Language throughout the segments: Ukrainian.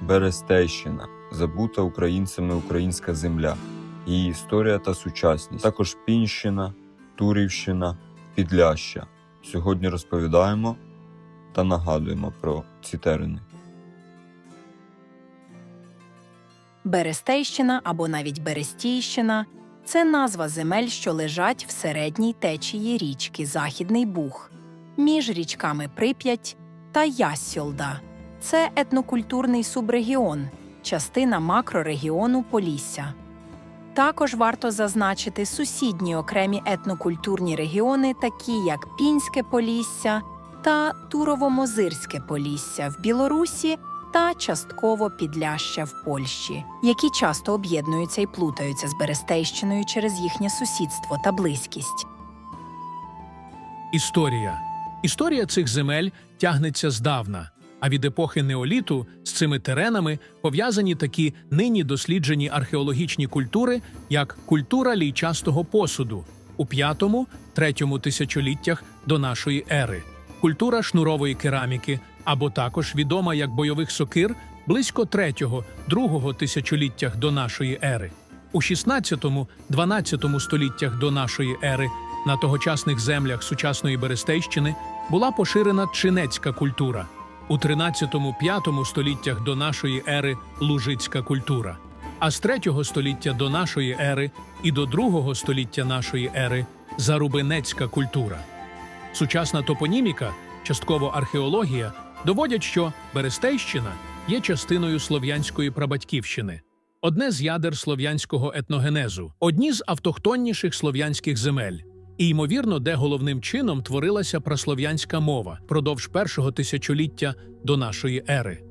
Берестейщина забута українцями українська земля, її історія та сучасність. Також Пінщина, Турівщина, Підляща. Сьогодні розповідаємо та нагадуємо про ці терени. Берестейщина або навіть Берестійщина це назва земель, що лежать в середній течії річки Західний Буг між річками Прип'ять та Ясьолда. Це етнокультурний субрегіон, частина макрорегіону Полісся. Також варто зазначити сусідні окремі етнокультурні регіони, такі як Пінське Полісся та Турово-Мозирське Полісся в Білорусі та частково Підляща в Польщі, які часто об'єднуються і плутаються з Берестейщиною через їхнє сусідство та близькість. Історія. Історія цих земель тягнеться здавна, а від епохи неоліту з цими теренами пов'язані такі нині досліджені археологічні культури, як культура лійчастого посуду у 5-3 тисячоліттях до нашої ери, культура шнурової кераміки, або також відома як бойових сокир близько 3-2 тисячоліттях до нашої ери. У 16-12 століттях до нашої ери на тогочасних землях сучасної Берестейщини була поширена чинецька культура. У 13-5 століттях до нашої ери лужицька культура. А з 3 століття до нашої ери і до 2 століття нашої ери зарубинецька культура. Сучасна топоніміка, частково археологія, доводять, що Берестейщина є частиною слов'янської прабатьківщини, одне з ядер слов'янського етногенезу, одні з автохтонніших слов'янських земель. І, ймовірно, де головним чином творилася праслов'янська мова продовж першого тисячоліття до нашої ери.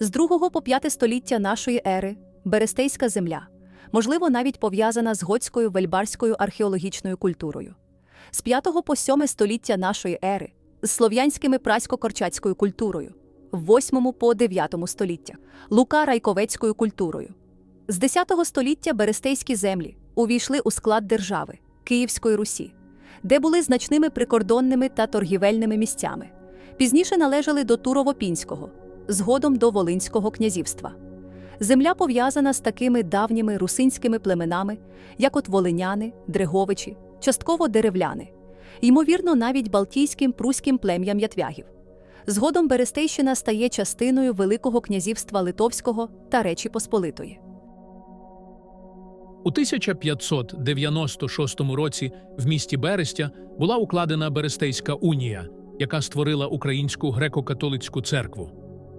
З 2 по 5 століття нашої ери Берестейська земля, можливо, навіть пов'язана з готською вельбарською археологічною культурою. З 5 по 7 століття нашої ери з слов'янськими прасько-корчацькою культурою, в 8 по 9 століття лука райковецькою культурою. З 10 століття Берестейські землі увійшли у склад держави Київської Русі, де були значними прикордонними та торгівельними місцями. Пізніше належали до Турово-Пінського, згодом до Волинського князівства. Земля пов'язана з такими давніми русинськими племенами, як от волиняни, дреговичі, частково деревляни, ймовірно, навіть балтійським пруським плем'ям ятвягів. Згодом Берестейщина стає частиною Великого князівства Литовського та Речі Посполитої. У 1596 році в місті Берестя була укладена Берестейська унія, яка створила Українську греко-католицьку церкву.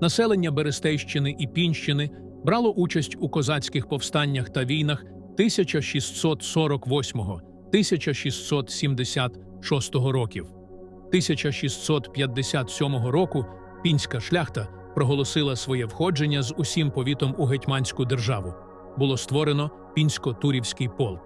Населення Берестейщини і Пінщини брало участь у козацьких повстаннях та війнах 1648-1676 років. 1657 року пінська шляхта проголосила своє входження з усім повітом у гетьманську державу. Було створено пінсько-турівський полк.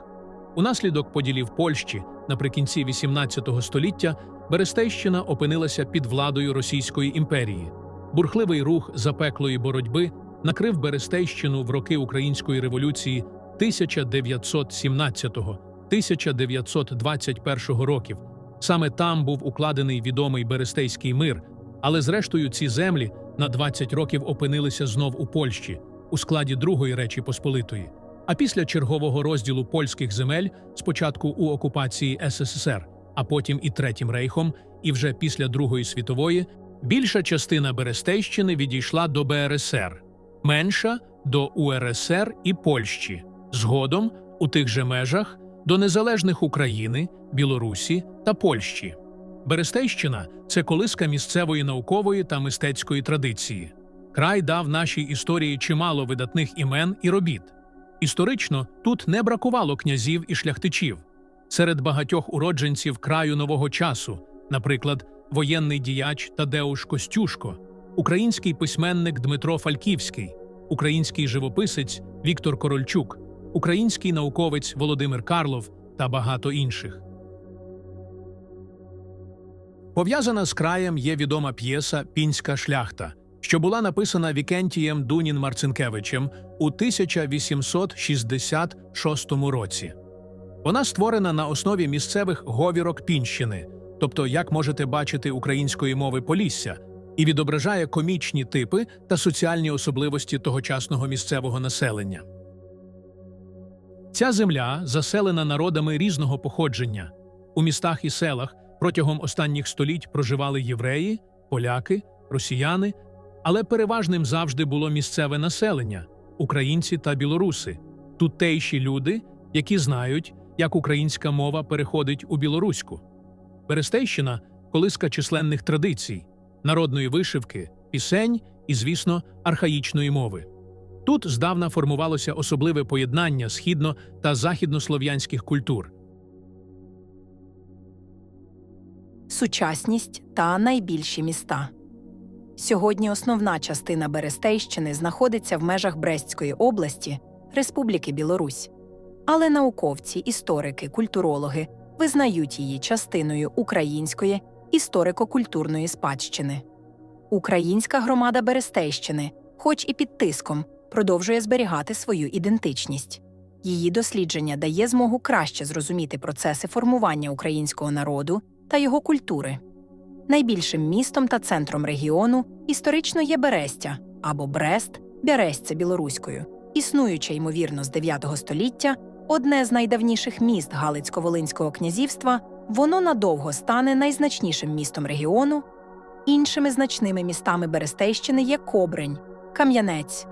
Унаслідок поділів Польщі наприкінці XVIII століття Берестейщина опинилася під владою Російської імперії. Бурхливий рух запеклої боротьби накрив Берестейщину в роки Української революції 1917-1921 років. Саме там був укладений відомий Берестейський мир, але зрештою ці землі на 20 років опинилися знов у Польщі у складі Другої Речі Посполитої. А після чергового розділу польських земель, спочатку у окупації СССР, а потім і Третім рейхом, і вже після Другої світової, більша частина Берестейщини відійшла до БРСР, менша до УРСР і Польщі. Згодом, у тих же межах, до незалежних України, Білорусі та Польщі. Берестейщина це колиска місцевої наукової та мистецької традиції. Край дав нашій історії чимало видатних імен і робіт. Історично тут не бракувало князів і шляхтичів. Серед багатьох уродженців краю нового часу, наприклад, воєнний діяч Тадеуш Костюшко, український письменник Дмитро Фальківський, український живописець Віктор Корольчук, український науковець Володимир Карлов та багато інших. Пов'язана з краєм є відома п'єса Пінська шляхта, що була написана Вікентієм Дунін Марцинкевичем у 1866 році. Вона створена на основі місцевих говірок Пінщини, тобто як можете бачити української мови Полісся, і відображає комічні типи та соціальні особливості тогочасного місцевого населення. Ця земля заселена народами різного походження. У містах і селах протягом останніх століть проживали євреї, поляки, росіяни, але переважним завжди було місцеве населення українці та білоруси, тутейші люди, які знають, як українська мова переходить у білоруську. Берестейщина колиска численних традицій, народної вишивки, пісень і, звісно, архаїчної мови. Тут здавна формувалося особливе поєднання східно- та західнослов'янських культур. сучасність та найбільші міста. Сьогодні основна частина Берестейщини знаходиться в межах Брестської області Республіки Білорусь. Але науковці, історики, культурологи визнають її частиною української історико-культурної спадщини. Українська громада Берестейщини, хоч і під тиском, продовжує зберігати свою ідентичність. Її дослідження дає змогу краще зрозуміти процеси формування українського народу та його культури. Найбільшим містом та центром регіону історично є Берестя або Брест, Берестце білоруською, існуюче ймовірно з 9 століття, одне з найдавніших міст Галицько-Волинського князівства, воно надовго стане найзначнішим містом регіону. Іншими значними містами Берестейщини є Кобрень, Кам'янець,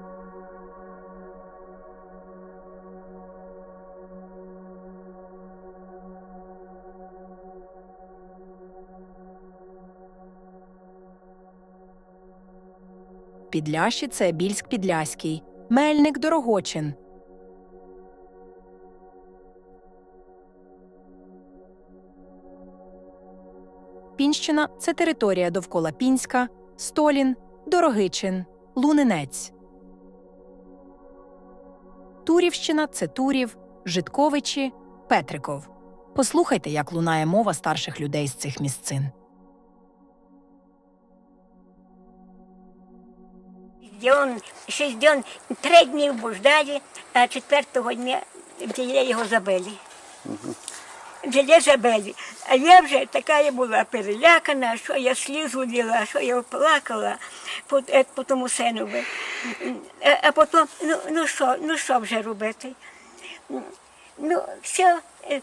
Підляші це Більськ Підляський, Мельник Дорогочин. Пінщина це територія довкола Пінська, Столін, Дорогичин, Лунинець. Турівщина це Турів, Житковичі, Петриков. Послухайте, як лунає мова старших людей з цих місцин. Дьон, шість дьон, три дні вбуждали, а четвертого дня його забили. Взяли забили. А я вже така була перелякана, що я слізу ліла, що я плакала по, е, по тому синові. А, а потім, ну, ну що, ну що вже робити? Ну, все, е.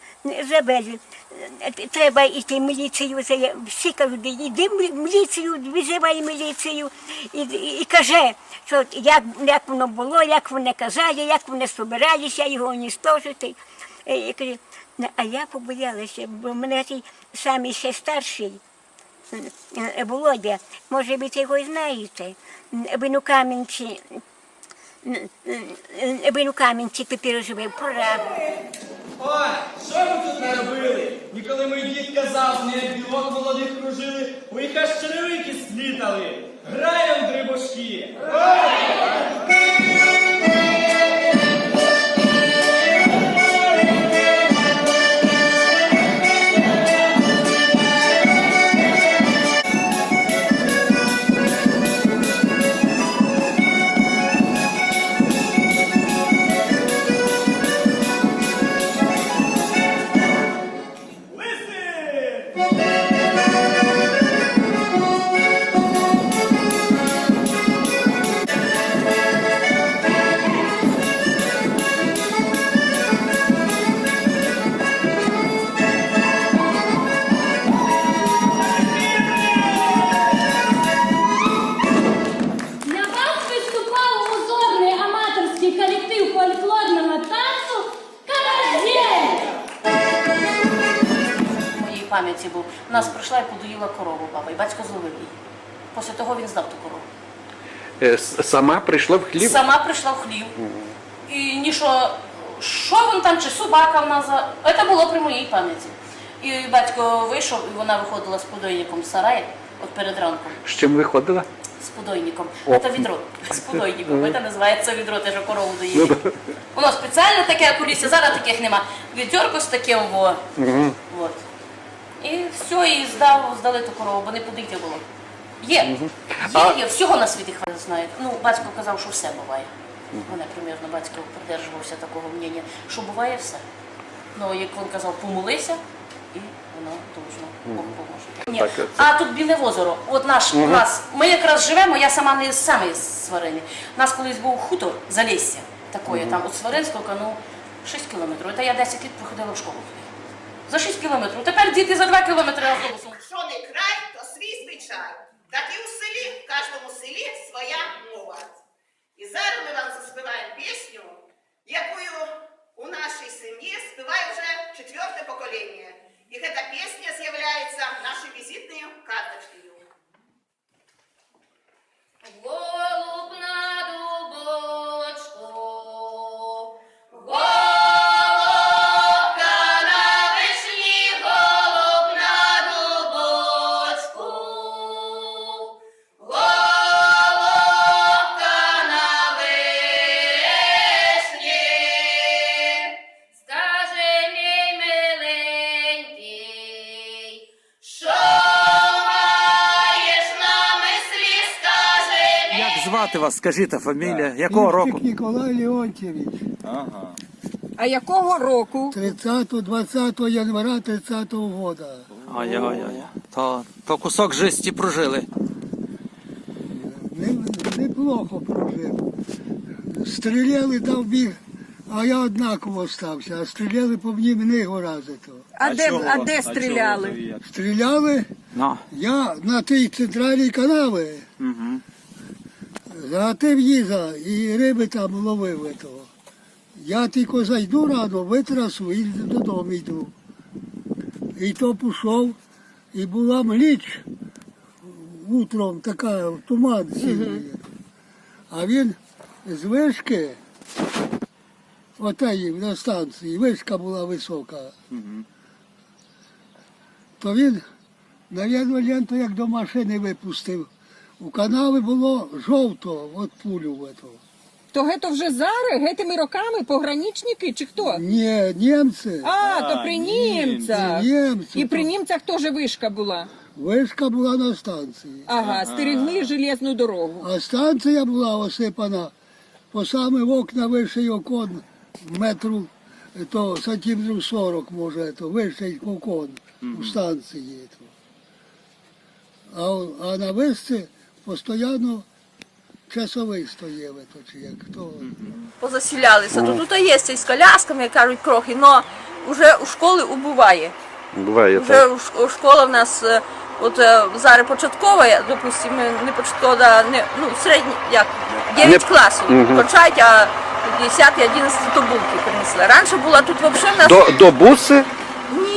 Е, Треба йти в міліцію. Всі кажуть, йди в міліцію, визивай міліцію і, і, каже, що як, як воно було, як вони казали, як вони збиралися його уніштожити. Е, І каже, «Ну, а я побоялася, бо мене цей самий ще старший. е, Володя, може ви його знаєте. Він у Кам'янці, він у Кам'янці тепер живе, прораб. Ой, що ви тут наробили? Ніколи мій дід казав, не білок молодих кружили, у їх аж черевики слітали. Граєм дрибушки! Листи! Нас прийшла і подоїла корову баба, і батько зловив її. Після того він здав ту корову. Е, Сама прийшла в хлів. Сама прийшла в хлів. І нічого, що він там, чи собака в нас. Це було при моїй пам'яті. І батько вийшов, і вона виходила з подойником з сараю, от перед ранком. З чим виходила? З подойником. Це відро. З подойником. Це називається відро, те, що корову доїть. Воно спеціально таке кулісся, зараз таких нема. Відьорко з таким во. От. І все, і здав, здали ту корову, бо не подити було. Є, є, є, всього на світі хватить знає. Ну, батько казав, що все буває. Мене примірно батько придержувався такого мнення, що буває все. Ну, як він казав, помолися і воно должно. Бог поможе. Ні. А тут біле озеро. От наш у нас. Ми якраз живемо, я сама не з саме з Сварини. У нас колись був хутор Залісся, такое, там от Сваринського, ну, 6 кілометрів. Та я 10 літ проходила в школу. За 6 кілометрів. Тепер діти за 2 кілометри автобусом. Що не край, то свій звичай. Так і у селі, в кожному селі своя мова. І зараз ми вам заспіваємо пісню, якою у нашій сім'ї співає вже четверте звати вас, скажіть, а фамілія? Якого року? Ніколай Леонтьєвич. Ага. А якого року? 30-20 января 30-го года. Ой-ой-ой. То, то кусок житті прожили. Не, неплохо прожив. Стріляли там біг, а я однаково стався, а стріляли по мені мене рази то. А, де, а де стріляли? Стріляли Ну. я на тій центральній канаві, Угу. Загатив їза і риби там ловив того. Я тільки зайду рано, витрасу і додому йду. І то пішов, і була мліч утром така туман сіє. А він з вишки, отеї на станції, вишка була висока. То він, навірно, ленту як до машини випустив. У канави було жовто от пулю. Этого. То гето вже зараз, гетими роками, пограничники чи хто? Ні, німці. А, то при німцях. Німці. І при німцях теж вишка була. Вишка була на станції. Ага, стерегли железну дорогу. А станція була осипана по саме в окна вище окон метру, то сантиметрів 40 може, то вище окон у станції. То. А, а на вишці постійно часовий стояв, то, чи як хто. позасілялися. То тут є і з колясками, як кажуть, крохи, але вже у школи убуває. Буває Вже так. у у школа в нас, е, от е, зараз початкова, я, допустимо, не початкова, не, ну, середні, як, 9 Не- класів Мгм. кончають, а 10 11 то булки принесли. Раніше була тут взагалі в нас... До, до буси?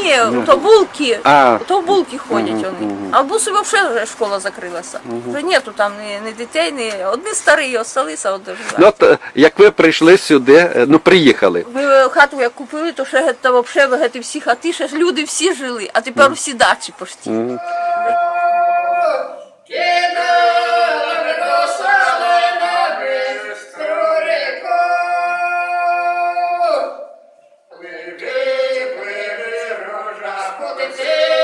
Ні, то булки. А. То в булки ходять вони. А в буси взагалі вже школа закрилася. Вже нету там ні, ні дітей, ні одні старі осталися, от живуть. Ну, от, е, як ви прийшли сюди, е, ну приїхали. Ви хату як купили, то ще та взагалі ви геть всі хати, ще ж люди всі жили, а тепер всі дачі пошті. Мгм.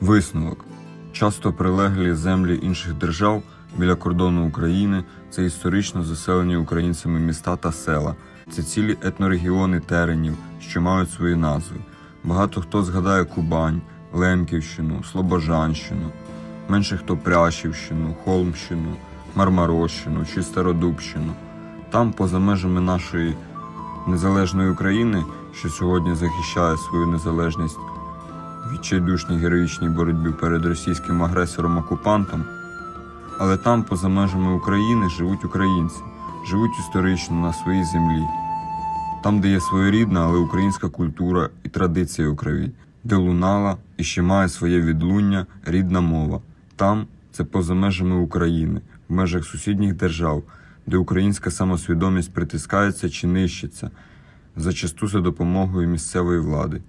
Висновок. Часто прилеглі землі інших держав біля кордону України це історично заселені українцями міста та села. Це цілі етнорегіони теренів, що мають свої назви. Багато хто згадає Кубань, Лемківщину, Слобожанщину, менше хто Прящівщину, Холмщину, Мармарощину чи Стародубщину. Там, поза межами нашої незалежної України, що сьогодні захищає свою незалежність відчайдушній героїчній боротьбі перед російським агресором-окупантом, але там, поза межами України, живуть українці, живуть історично на своїй землі. Там, де є своєрідна, але українська культура і традиція у крові, де лунала і ще має своє відлуння рідна мова. Там це поза межами України, в межах сусідніх держав, де українська самосвідомість притискається чи нищиться, зачасту за допомогою місцевої влади.